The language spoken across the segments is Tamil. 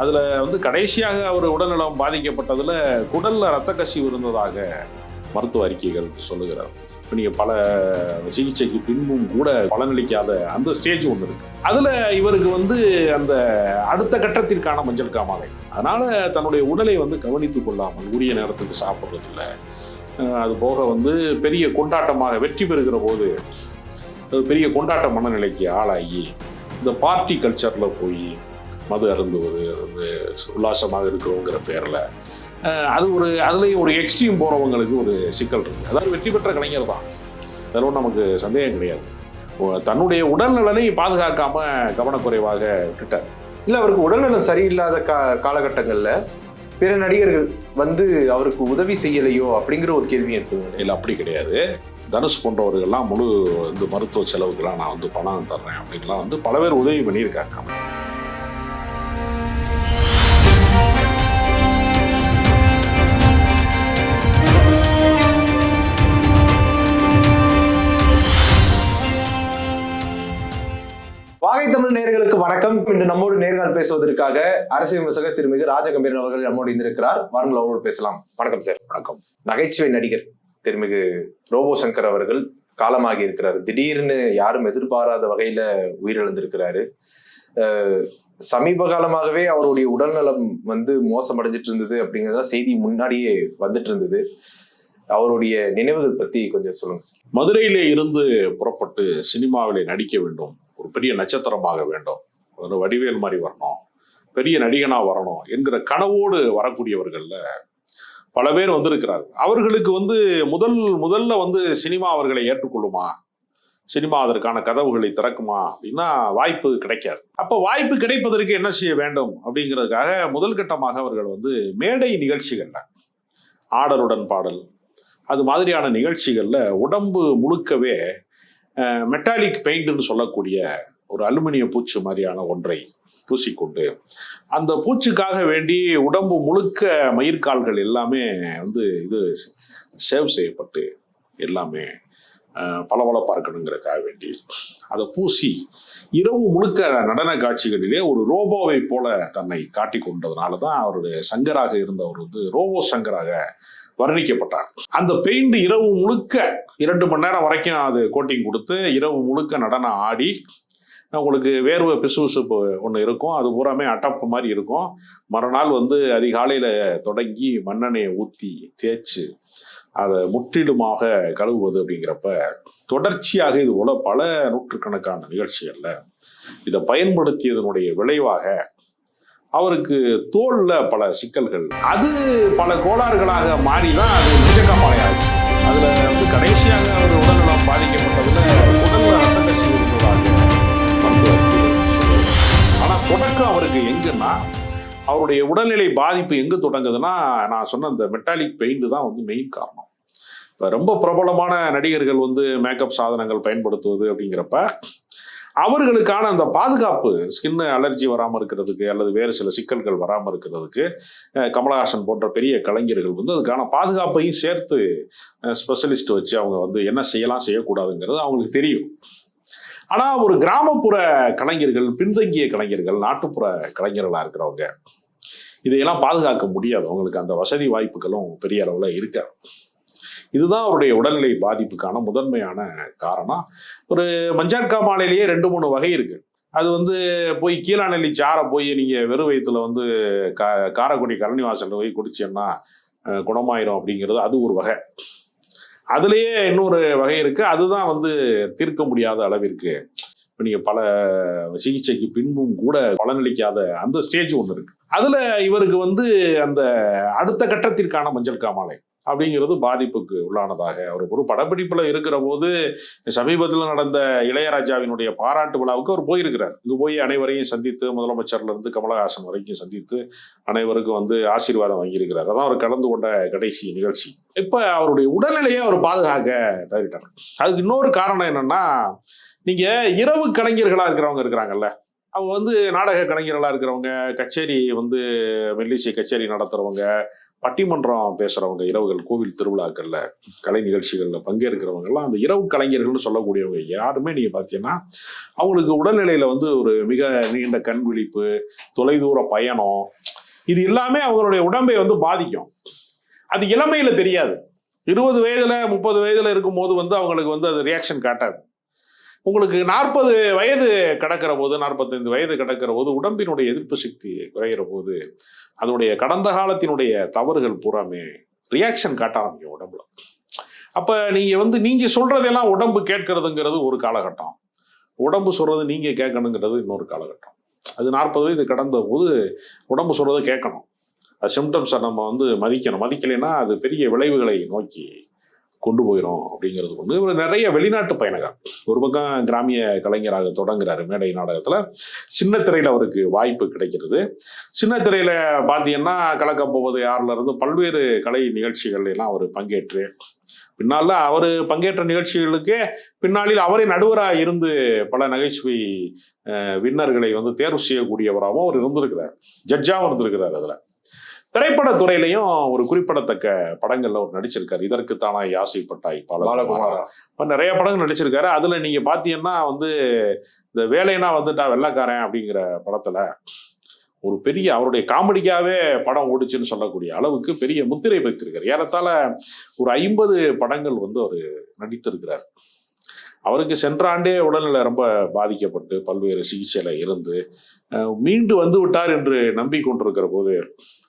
அதில் வந்து கடைசியாக அவர் உடல்நலம் பாதிக்கப்பட்டதில் குடலில் ரத்த கசிவு இருந்ததாக மருத்துவ அறிக்கைகள் சொல்லுகிறார். இப்போ நீங்கள் பல சிகிச்சைக்கு பின்பும் கூட பலனளிக்காத அந்த ஸ்டேஜ் ஒன்று இருக்கு. அதில் இவருக்கு வந்து அந்த அடுத்த கட்டத்திற்கான மஞ்சள் காமாலை. அதனால் தன்னுடைய உடலை வந்து கவனித்துக் கொள்ளாமல் உரிய நேரத்துக்கு சாப்பிட்றதில்ல. அது போக வந்து பெரிய கொண்டாட்டமாக வெற்றி பெறுகிற போது பெரிய கொண்டாட்ட மனநிலைக்கு ஆளாகி இந்த பார்ட்டி கல்ச்சரில் போய் மது அருந்துவது வந்து உல்லாசமாக இருக்கிறோங்கிற பேரில். அது ஒரு அதுலேயும் ஒரு எக்ஸ்ட்ரீம் போகிறவங்களுக்கு ஒரு சிக்கல் இருக்குது அதாவது வெற்றி பெற்ற கலைஞர் தான். அதில் ஒன்றும் நமக்கு சந்தேகம் கிடையாது. தன்னுடைய உடல்நலனை பாதுகாக்காம கவனக்குறைவாக விட்டுட்டார். இல்ல அவருக்கு உடல்நலம் சரியில்லாத கா காலகட்டங்கள்ல பிற நடிகர்கள் வந்து அவருக்கு உதவி செய்யலையோ அப்படிங்கிற ஒரு கேள்வி இருக்குங்க இல்லை அப்படி கிடையாது. தனுஷ் போன்றவர்கள்லாம் முழு இந்த மருத்துவ செலவுக்கெல்லாம் நான் வந்து பணம் தர்றேன் அப்படின்லாம் வந்து பல பேர் உதவி பண்ணியிருக்காங்க. வாகை தமிழ் நேயர்களுக்கு வணக்கம். இன்று நம்மோடு நேர்கால் பேசுவதற்காக அரசியல் விமர்சகர் திருமிகு ராஜகம்பீரன் அவர்கள் நம்மோடு இருந்திருக்கிறார் வாருங்கள் அவரோடு பேசலாம். வணக்கம் சார். வணக்கம். நகைச்சுவை நடிகர் திருமிகு ரோபோ சங்கர் அவர்கள் காலமாகி இருக்கிறார். திடீர்னு யாரும் எதிர்பாராத வகையில உயிரிழந்திருக்கிறாரு. சமீப காலமாகவே அவருடைய உடல்நலம் வந்து மோசமடைஞ்சிட்டு இருந்தது அப்படிங்கிறதெல்லாம் செய்தி முன்னாடியே வந்துட்டு இருந்தது அவருடைய நினைவுகள் பத்தி கொஞ்சம் சொல்லுங்க சார். மதுரையிலே இருந்து புறப்பட்டு சினிமாவிலே நடிக்க வேண்டும். ஒரு பெரிய நட்சத்திரமாக வேண்டும். ஒரு வடிவேல் மாதிரி வரணும். பெரிய நடிகனாக வரணும் என்கிற கனவோடு வரக்கூடியவர்களில் பல பேர் வந்திருக்கிறார்கள். அவர்களுக்கு வந்து முதல் முதல்ல வந்து சினிமா அவர்களை ஏற்றுக்கொள்ளுமா? சினிமா அதற்கான கதவுகளை திறக்குமா? அப்படின்னா வாய்ப்பு கிடைக்காது. அப்போ வாய்ப்பு கிடைப்பதற்கு என்ன செய்ய வேண்டும்? அப்படிங்கிறதுக்காக முதல் கட்டமாக அவர்கள் வந்து மேடை நிகழ்ச்சிகள்ல ஆடருடன் பாடல் அது மாதிரியான நிகழ்ச்சிகளில் உடம்பு முழுக்கவே மெட்டாலிக் பெயிண்ட்னு சொல்லக்கூடிய ஒரு அலுமினிய பூச்சு மாதிரியான ஒன்றை பூசிக்கொண்டு அந்த பூச்சுக்காக வேண்டி உடம்பு முழுக்க மயிர்கால்கள் எல்லாமே வந்து இது சேவ் செய்யப்பட்டு எல்லாமே பளபளப்பாக பளபளப்பா இருக்கணுங்கிறதுக்காக வேண்டி அதை பூசி இரவு முழுக்க நடன காட்சிகளிலே ஒரு ரோபோவை போல தன்னை காட்டி கொண்டதுனால தான் அவருடைய சங்கராக இருந்தவர் வந்து ரோபோ சங்கராக வர்ணிக்கப்பட்டார். அந்த பெயிண்ட் இரவு முழுக்க இரண்டு மணி நேரம் வரைக்கும் அது கோட்டிங் கொடுத்து இரவு முழுக்க நடனம் ஆடி உங்களுக்கு வேர்வை பிசுபிசுப்பு ஒன்று இருக்கும். அது பூராமே அட்டப்பு மாதிரி இருக்கும். மறுநாள் வந்து அதிகாலையில் தொடங்கி மண்ணெண்ணெயை ஊற்றி தேய்ச்சி அதை முற்றிலுமாக கழுவுவது அப்படிங்கிறப்ப தொடர்ச்சியாக இது போல பல நூற்றுக்கணக்கான நிகழ்ச்சிகளில் இதை பயன்படுத்தியதனுடைய விளைவாக அவருக்கு தோல்ல பல சிக்கல்கள். அது பல கோளாறுகளாக மாறி தான் அது நிஜக்கமாலையாச்சு அதுல வந்து கடைசியாக அவர் உடல்நலம் பாதிக்கப்பட்டதுல உடல்ல ரத்த கசிவு ஆனா தொடக்கம் அவருக்கு எங்கன்னா அவருடைய உடல்நிலை பாதிப்பு எங்கே தொடங்குதுன்னா நான் சொன்ன இந்த மெட்டாலிக் பெயிண்ட் தான் வந்து மெயின் காரணம். இப்போ ரொம்ப பிரபலமான நடிகர்கள் வந்து மேக்கப் சாதனங்கள் பயன்படுத்துவது அப்படிங்கிறப்ப அவர்களுக்கான அந்த பாதுகாப்பு ஸ்கின் அலர்ஜி வராமல் இருக்கிறதுக்கு அல்லது வேறு சில சிக்கல்கள் வராமல் இருக்கிறதுக்கு கமலஹாசன் போன்ற பெரிய கலைஞர்கள் வந்து அதுக்கான பாதுகாப்பையும் சேர்த்து ஸ்பெஷலிஸ்ட் வச்சு அவங்க வந்து என்ன செய்யலாம் செய்யக்கூடாதுங்கிறது அவங்களுக்கு தெரியும். ஆனால் ஒரு கிராமப்புற கலைஞர்கள் பின்தங்கிய கலைஞர்கள் நாட்டுப்புற கலைஞர்களாக இருக்கிறவங்க இதையெல்லாம் பாதுகாக்க முடியாது. அவங்களுக்கு அந்த வசதி வாய்ப்புகளும் பெரிய அளவில் இருக்காது. இதுதான் அவருடைய உடல்நிலை பாதிப்புக்கான முதன்மையான காரணம். ஒரு மஞ்சாட் மாலையிலேயே ரெண்டு மூணு வகை இருக்கு. அது வந்து போய் கீழாநெல்லி சாரை போய் நீங்க வெறும் வயிற்றுல வந்து கா காரைக்குடி கரணிவாசலில் போய் குடிச்சீங்கன்னா குணமாயிரும் அப்படிங்கிறது அது ஒரு வகை. அதுலேயே இன்னொரு வகை இருக்கு. அதுதான் வந்து தீர்க்க முடியாத அளவிற்கு. இப்போ நீங்க பல சிகிச்சைக்கு பின்பும் கூட பலனளிக்காத அந்த ஸ்டேஜ் ஒன்று இருக்கு. அதுல இவருக்கு வந்து அந்த அடுத்த கட்டத்திற்கான மஞ்சள் காமாலை அப்படிங்கிறது பாதிப்புக்கு உள்ளானதாக. அவர் ஒரு படப்பிடிப்பில் இருக்கிற போது சமீபத்தில் நடந்த இளையராஜாவினுடைய பாராட்டு விழாவுக்கு அவர் போயிருக்கிறார். இங்கே போய் அனைவரையும் சந்தித்து முதலமைச்சர்லேருந்து கமலஹாசன் வரைக்கும் சந்தித்து அனைவருக்கும் வந்து ஆசீர்வாதம் வாங்கியிருக்கிறார். அதான் அவர் கலந்து கொண்ட கடைசி நிகழ்ச்சி. இப்போ அவருடைய உடல்நிலையை அவர் பாதுகாக்க தவறிட்டார். அதுக்கு இன்னொரு காரணம் என்னன்னா நீங்கள் இரவு கலைஞர்களாக இருக்கிறவங்க இருக்கிறாங்கல்ல. அவங்க வந்து நாடக கலைஞர்களாக இருக்கிறவங்க கச்சேரி வந்து மெல்லிசை கச்சேரி நடத்துகிறவங்க பட்டிமன்றம் பேசுறவங்க இரவுகள் கோவில் திருவிழாக்கள்ல கலை நிகழ்ச்சிகள்ல பங்கேற்கிறவங்க எல்லாம் அந்த இரவு கலைஞர்கள்னு சொல்லக்கூடியவங்க யாருமே நீங்க பார்த்தீங்கன்னா அவங்களுக்கு உடல்நிலையில வந்து ஒரு மிக நீண்ட கண் விழிப்பு தொலைதூர பயணம் இது எல்லாமே அவங்களுடைய உடம்பை வந்து பாதிக்கும். அது இளமையில தெரியாது. இருபது வயதுல முப்பது வயதுல இருக்கும்போது வந்து அவங்களுக்கு வந்து அது ரியாக்ஷன் காட்டாது உங்களுக்கு நாற்பது வயது கடக்கிற போது நாற்பத்தைந்து வயது கடக்கிற போது உடம்பினுடைய எதிர்ப்பு சக்தி குறைகிற போது அதனுடைய கடந்த காலத்தினுடைய தவறுகள் பூராமே ரியாக்ஷன் காட்ட ஆரம்பிக்கும் உடம்புல. அப்ப நீங்க வந்து நீங்க சொல்றதெல்லாம் உடம்பு கேட்கறதுங்கிறது ஒரு காலகட்டம். உடம்பு சொல்றது நீங்க கேட்கணுங்கிறது இன்னொரு காலகட்டம். அது நாற்பது வயது கடந்த போது உடம்பு சொல்றதை கேட்கணும். அது சிம்டம்ஸை நம்ம வந்து மதிக்கணும். மதிக்கலைன்னா அது பெரிய விளைவுகளை நோக்கி கொண்டு போயிடும் அப்படிங்கிறது ஒன்று இவர் நிறைய வெளிநாட்டு பயணங்கள். ஒரு பக்கம் கிராமிய கலைஞராக தொடங்குறாரு மேடை நாடகத்தில். சின்ன திரையில் அவருக்கு வாய்ப்பு கிடைக்கிறது. சின்ன திரையில் பார்த்தீங்கன்னா கலக்க போவது யாரிலிருந்து பல்வேறு கலை நிகழ்ச்சிகள் எல்லாம் அவர் பங்கேற்று பின்னால் அவர் பங்கேற்ற நிகழ்ச்சிகளுக்கு பின்னாளில் அவரே நடுவராக இருந்து பல நகைச்சுவை வின்னர்களை வந்து தேர்வு செய்யக்கூடியவராகவும் அவர் இருந்திருக்கிறார். ஜட்ஜாகவும் இருந்திருக்கிறார் அதில். திரைப்படத்துறையிலையும் ஒரு குறிப்பிடத்தக்க படங்கள்ல அவர் நடிச்சிருக்காரு. இதற்கு தானாய் ஆசைப்பட்டாய் பாலகுமாரா. நிறைய படங்கள் நடிச்சிருக்காரு. அதுல நீங்க பாத்தீங்கன்னா வந்து இந்த வேலைனா வந்துட்டா வெள்ளைக்காரன் அப்படிங்கிற படத்துல ஒரு பெரிய அவருடைய காமெடிக்காவே படம் ஓடுச்சுன்னு சொல்லக்கூடிய அளவுக்கு பெரிய முத்திரை வைத்திருக்காரு. ஏறத்தாழ ஒரு ஐம்பது படங்கள் வந்து அவர் நடித்திருக்கிறார். அவருக்கு சென்ற ஆண்டே உடல்நிலை ரொம்ப பாதிக்கப்பட்டு பல்வேறு சிகிச்சையில இருந்து மீண்டு வந்து விட்டார் என்று நம்பி கொண்டிருக்கிற போது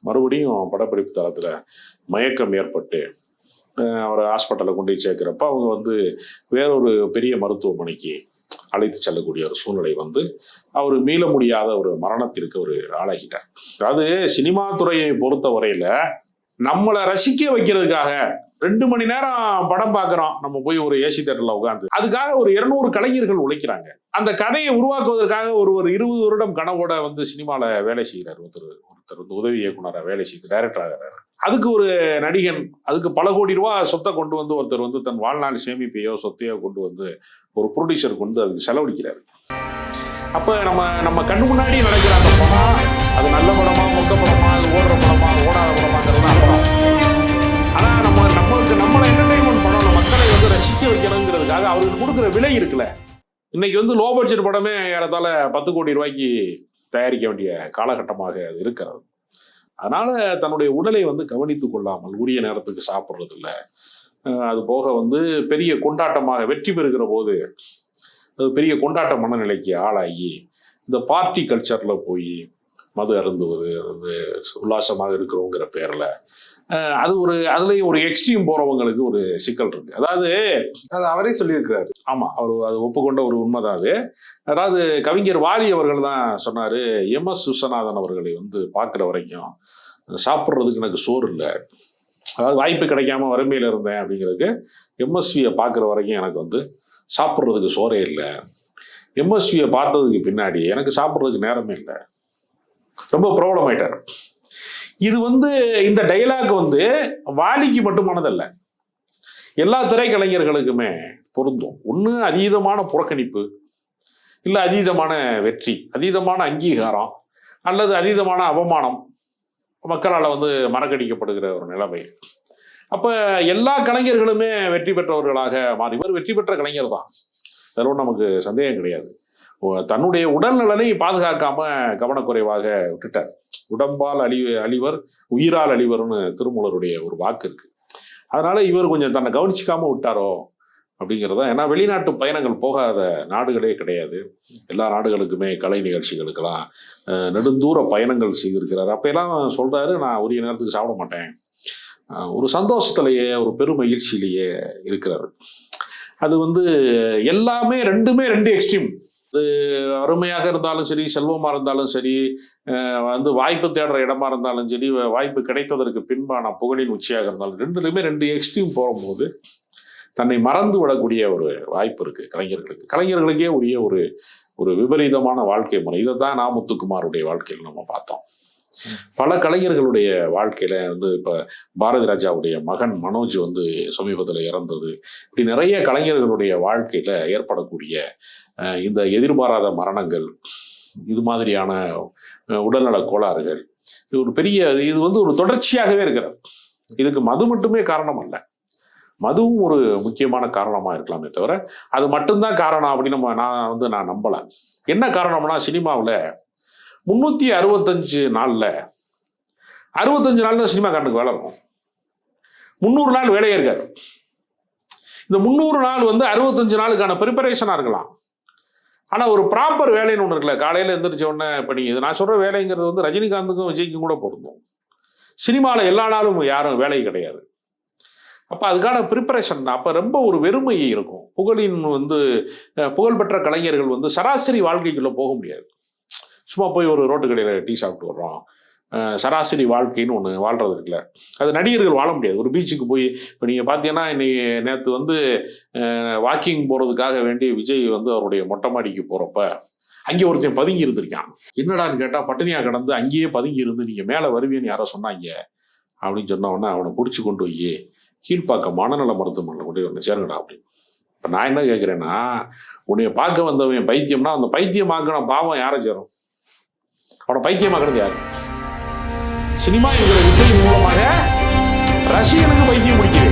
மறுபடியும் படப்பிடிப்பு தளத்துல மயக்கம் ஏற்பட்டு அவரை ஹாஸ்பிட்டலில் கொண்டு போய் சேர்க்குறப்ப அவங்க வந்து வேறொரு பெரிய மருத்துவமனைக்கு அழைத்து செல்லக்கூடிய ஒரு சூழ்நிலை வந்து அவர் மீள முடியாத ஒரு மரணத்திற்கு ஒரு ஆளாகிட்டார். அதாவது சினிமா துறையை பொறுத்த வரையில நம்மளை ரசிக்க வைக்கிறதுக்காக ரெண்டு மணி நேரம் படம் பார்க்குறோம். நம்ம போய் ஒரு ஏசி தேட்டர்ல உட்காந்து அதுக்காக ஒரு இருநூறு கலைஞர்கள் உழைக்கிறாங்க. அந்த கதையை உருவாக்குவதற்காக ஒரு ஒரு இருபது வருடம் கனவோட வந்து சினிமாவில் வேலை செய்கிறார் ஒருத்தர். ஒருத்தர் வந்து உதவி இயக்குனராக வேலை செய்து டைரக்டர் ஆகிறார். அதுக்கு ஒரு நடிகன் அதுக்கு பல கோடி ரூபா சொத்தை கொண்டு வந்து ஒருத்தர் வந்து தன் வாழ்நாள் சேமிப்பையோ சொத்தையோ கொண்டு வந்து ஒரு ப்ரொடியூசர் கொண்டு அதுக்கு செலவழிக்கிறார். அப்போ நம்ம நம்ம கண்ணு முன்னாடி நடக்கிற அந்த படம் அது நல்ல படமா மொக்க படமா இருக்குல்ல. இன்னைக்கு வந்து லோ பட்ஜெட் படமே ஏறத்தால பத்து கோடி ரூபாய்க்கு தயாரிக்க வேண்டிய காலகட்டமாக அது இருக்கிறது. அதனால தன்னுடைய உடலை வந்து கவனித்துக் கொள்ளாமல் உரிய நேரத்துக்கு சாப்பிட்றது இல்லை அது போக வந்து பெரிய கொண்டாட்டமாக வெற்றி பெறுகிற போது அது பெரிய கொண்டாட்ட மனநிலைக்கு ஆளாகி இந்த பார்ட்டி கல்ச்சரில் போய் மது அருந்துவது வந்து உல்லாசமாக இருக்கிறோங்கிற பேர்ல. அது ஒரு அதுலயும் ஒரு எக்ஸ்ட்ரீம் போறவங்களுக்கு ஒரு சிக்கல் இருக்கு. அதாவது அது அவரே சொல்லியிருக்கிறாரு. ஆமா அவர் அது ஒப்புக்கொண்ட ஒரு உண்மைதான் அது. அதாவது கவிஞர் வாலி அவர்கள் தான் சொன்னாரு எம். எஸ். விஸ்வநாதன் அவர்களை வந்து பார்க்குற வரைக்கும் சாப்பிட்றதுக்கு எனக்கு சோறு இல்லை. அதாவது வாய்ப்பு கிடைக்காம வறுமையில இருந்தேன் அப்படிங்கிறதுக்கு எம்எஸ்வியை பார்க்குற வரைக்கும் எனக்கு வந்து சாப்பிட்றதுக்கு சோறே இல்லை. எம்எஸ்வியை பார்த்ததுக்கு பின்னாடி எனக்கு சாப்பிட்றதுக்கு நேரமே இல்லை. ரொம்ப ப்ராப்ளம் ஆயிட்டார். இது வந்து இந்த டைலாக் வந்து வாலிக்கு மட்டுமானதல்ல எல்லா திரைக்கலைஞர்களுக்குமே பொருந்தும். ஒன்று அதீதமான புறக்கணிப்பு இல்லை அதீதமான வெற்றி அதீதமான அங்கீகாரம் அல்லது அதீதமான அவமானம் மக்களால் வந்து மறக்கடிக்கப்படுகிற ஒரு நிலைமை. அப்போ எல்லா கலைஞர்களுமே வெற்றி பெற்றவர்களாக மாறி இவர் வெற்றி பெற்ற கலைஞர் தான் அதில் நமக்கு சந்தேகம் கிடையாது. தன்னுடைய உடல்நலனை பாதுகாக்காம கவனக்குறைவாக விட்டுட்டார். உடம்பால் அழி அழிவர் உயிரால் அழிவர்னு திருமூலருடைய ஒரு வாக்கு இருக்கு. அதனால இவர் கொஞ்சம் தன்னை கவனிச்சிக்காம விட்டாரோ அப்படிங்கிறது. ஏன்னா வெளிநாட்டு பயணங்கள் போகாத நாடுகளே கிடையாது. எல்லா நாடுகளுக்குமே கலை நிகழ்ச்சிகளுக்கெல்லாம் நெடுந்தூர பயணங்கள் செய்திருக்கிறார். அப்பெல்லாம் சொல்றாரு நான் உரிய நேரத்துக்கு சாப்பிட மாட்டேன். ஒரு சந்தோஷத்திலேயே ஒரு பெரும் மகிழ்ச்சியிலேயே இருக்கிறாரு. அது வந்து எல்லாமே ரெண்டுமே ரெண்டு எக்ஸ்ட்ரீம். அது அருமையாக இருந்தாலும் சரி செல்வமா இருந்தாலும் சரி வந்து வாய்ப்பு தேடுற இடமா இருந்தாலும் சரி வாய்ப்பு கிடைத்ததற்கு பின்பான புகழின் உச்சியாக இருந்தாலும் ரெண்டுலையுமே ரெண்டு எக்ஸ்ட்ரீம் போகும்போது தன்னை மறந்து விடக்கூடிய ஒரு வாய்ப்பு இருக்கு கலைஞர்களுக்கு. கலைஞர்களுக்கே உரிய ஒரு ஒரு விபரீதமான வாழ்க்கை முறை. இதை தான் நான் முத்துக்குமாருடைய வாழ்க்கையில் நம்ம பார்த்தோம். பல கலைஞர்களுடைய வாழ்க்கையில வந்து இப்ப பாரதி ராஜாவுடைய மகன் மனோஜ் வந்து சமீபத்தில் இறந்தது. இப்படி நிறைய கலைஞர்களுடைய வாழ்க்கையில ஏற்படக்கூடிய இந்த எதிர்பாராத மரணங்கள் இது மாதிரியான உடல்நல கோளாறுகள் இது ஒரு பெரிய இது வந்து ஒரு தொடர்ச்சியாகவே இருக்கிறது. இதுக்கு மது மட்டுமே காரணம் அல்ல. மதுவும் ஒரு முக்கியமான காரணமா இருக்கலாமே தவிர அது மட்டும்தான் காரணம் அப்படின்னு நம்ம நான் வந்து நான் நம்பல. என்ன காரணம்னா சினிமாவில் முந்நூற்றி அறுபத்தஞ்சு நாளில். அறுபத்தஞ்சு நாள் தான் சினிமாக்காரனுக்கு வேலை இருக்கும். முந்நூறு நாள் வேலையே இருக்காது. இந்த முந்நூறு நாள் வந்து அறுபத்தஞ்சு நாளுக்கான ப்ரிப்பரேஷனாக இருக்கலாம். ஆனால் ஒரு ப்ராப்பர் வேலைன்னு ஒன்று இருக்குல்ல காலையில் எழுந்திரிச்ச உடனே இப்போ நீங்கள் இது நான் சொல்கிற வேலைங்கிறது வந்து ரஜினிகாந்துக்கும் விஜய்க்கும் கூட பொருந்தும். சினிமாவில் எல்லா நாளும் யாரும் வேலை கிடையாது. அப்போ அதுக்கான ப்ரிப்பரேஷன் தான். அப்போ ரொம்ப ஒரு வெறுமை இருக்கும். புகழின் வந்து புகழ்பெற்ற கலைஞர்கள் வந்து சராசரி வாழ்க்கைக்குள்ளே போக முடியாது. சும்மா போய் ஒரு ரோட்டு கடையில் டீ சாப்பிட்டு வர்றோம். சராசரி வாழ்க்கைன்னு ஒன்று வாழ்றது இருக்குல்ல. அது நடிகர்கள் வாழ முடியாது. ஒரு பீச்சுக்கு போய் இப்போ நீங்கள் பார்த்தீங்கன்னா இன்னைக்கு நேற்று வந்து வாக்கிங் போகிறதுக்காக வேண்டி விஜய் வந்து அவருடைய மொட்டை மாடிக்கு போகிறப்ப அங்கே ஒருத்தன் பதுங்கி இருந்திருக்கான். என்னடான்னு கேட்டால் பட்டினியாக கடந்து அங்கேயே பதுங்கி இருந்து நீங்கள் மேலே வருவீன்னு யாரோ சொன்னாங்க? அப்படின்னு சொன்ன அவனை பிடிச்சி கொண்டு போய் கீழ்ப்பாக்கம் மனநல மருத்துவமனையில் கொண்டு வந்து ஒன்று சேருங்கடா அப்படின்னு. இப்போ நான் என்ன கேட்குறேன்னா உன்னைய பார்க்க வந்தவன் பைத்தியம்னா அந்த பைத்தியமாக்கின பாவம் யாரை சேரும்? அவனை பைத்தியமாக்குறது யாரு? சினிமா என்கிற விஜய் மூலமாக ரசிகனுக்கு பைத்தியம் முடிக்குது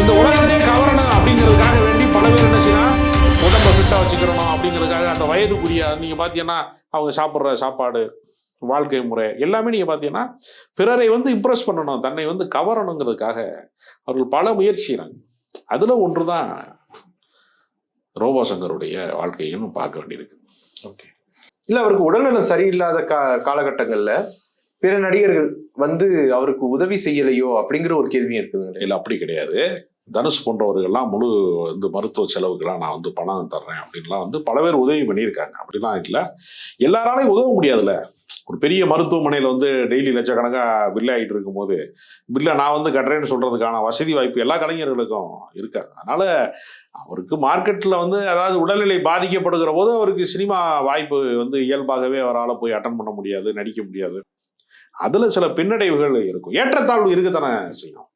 இந்த உலகத்தையும் கவரணும் அப்படிங்கிறதுக்காக வேண்டி பல பேர் என்ன செய்யலாம் உடம்ப ஃபிட்டாக வச்சுக்கிறணும் அப்படிங்கிறதுக்காக அந்த வயதுக்குரிய நீங்கள் பார்த்தீங்கன்னா அவங்க சாப்பிட்ற சாப்பாடு வாழ்க்கை முறை எல்லாமே நீங்கள் பார்த்தீங்கன்னா பிறரை வந்து இம்ப்ரெஸ் பண்ணணும் தன்னை வந்து கவரணுங்கிறதுக்காக அவர்கள் பல முயற்சிகிறாங்க அதில் ஒன்று தான் ரோபோ சங்கருடைய வாழ்க்கையும் பார்க்க வேண்டியிருக்கு. ஓகே. இல்ல அவருக்கு உடல்நலம் சரியில்லாத கா காலகட்டங்கள்ல பிற நடிகர்கள் வந்து அவருக்கு உதவி செய்யலையோ அப்படிங்கிற ஒரு கேள்வி இருக்குதுங்க இல்லை அப்படி கிடையாது. தனுஷ் போன்றவர்கள்லாம் முழு வந்து மருத்துவ செலவுக்கெல்லாம் நான் வந்து பணம் தர்றேன் அப்படின்லாம் வந்து பல பேர் உதவி பண்ணியிருக்காங்க. அப்படிலாம் இல்லை. எல்லாராலையும் உதவ முடியாதுல்ல. ஒரு பெரிய மருத்துவமனையில் வந்து டெய்லி லட்சக்கணக்காக பில் ஆகிட்டு இருக்கும்போது பில்லை நான் வந்து கட்டுறேன்னு சொல்கிறதுக்கான வசதி வாய்ப்பு எல்லா கலைஞர்களுக்கும் இருக்காது அதனால் அவருக்கு மார்க்கெட்டில் வந்து அதாவது உடல்நிலை பாதிக்கப்படுகிற போது அவருக்கு சினிமா வாய்ப்பு வந்து இயல்பாகவே அவரால் போய் அட்டன் பண்ண முடியாது நடிக்க முடியாது. அதில் சில பின்னடைவுகள் இருக்கும். ஏற்றத்தாழ்வு இருக்கத்தானே செய்யும்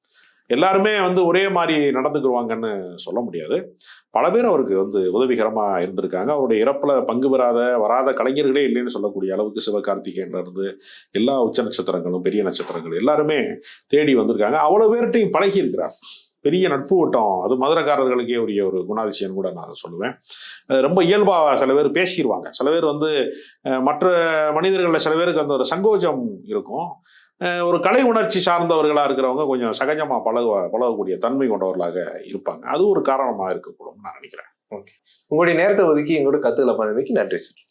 எல்லாருமே வந்து ஒரே மாதிரி நடந்துக்குருவாங்கன்னு சொல்ல முடியாது. பல பேர் அவருக்கு வந்து உதவிகரமாக இருந்திருக்காங்க. அவருடைய இறப்பில் பங்கு பெறாத வராத கலைஞர்களே இல்லைன்னு சொல்லக்கூடிய அளவுக்கு சிவகார்த்திகேயன்ல இருந்து எல்லா உச்ச நட்சத்திரங்களும் பெரிய நட்சத்திரங்கள் எல்லாருமே தேடி வந்திருக்காங்க. அவ்வளோ பேர்கிட்டையும் பழகி இருக்கிறார் பெரிய நட்பு ஓட்டம் அது மதுரக்காரர்களுக்கே உரிய ஒரு குணாதிசயம் கூட நான் சொல்லுவேன். ரொம்ப இயல்பாக சில பேர் பேசிடுவாங்க சில பேர் வந்து மற்ற மனிதர்களில் சில பேருக்கு அந்த ஒரு சங்கோஜம் இருக்கும். ஒரு கலை உணர்ச்சி சார்ந்தவர்களாக இருக்கிறவங்க கொஞ்சம் சகஜமாக பழக பழகக்கூடிய தன்மை கொண்டவர்களாக இருப்பாங்க. அது ஒரு காரணமாக இருக்கக்கூடும் நான் நினைக்கிறேன். ஓகே. உங்களுடைய நேரத்தை ஒதுக்கி எங்களோட கத்துக்களை பண்ணமைக்கு நன்றி சார்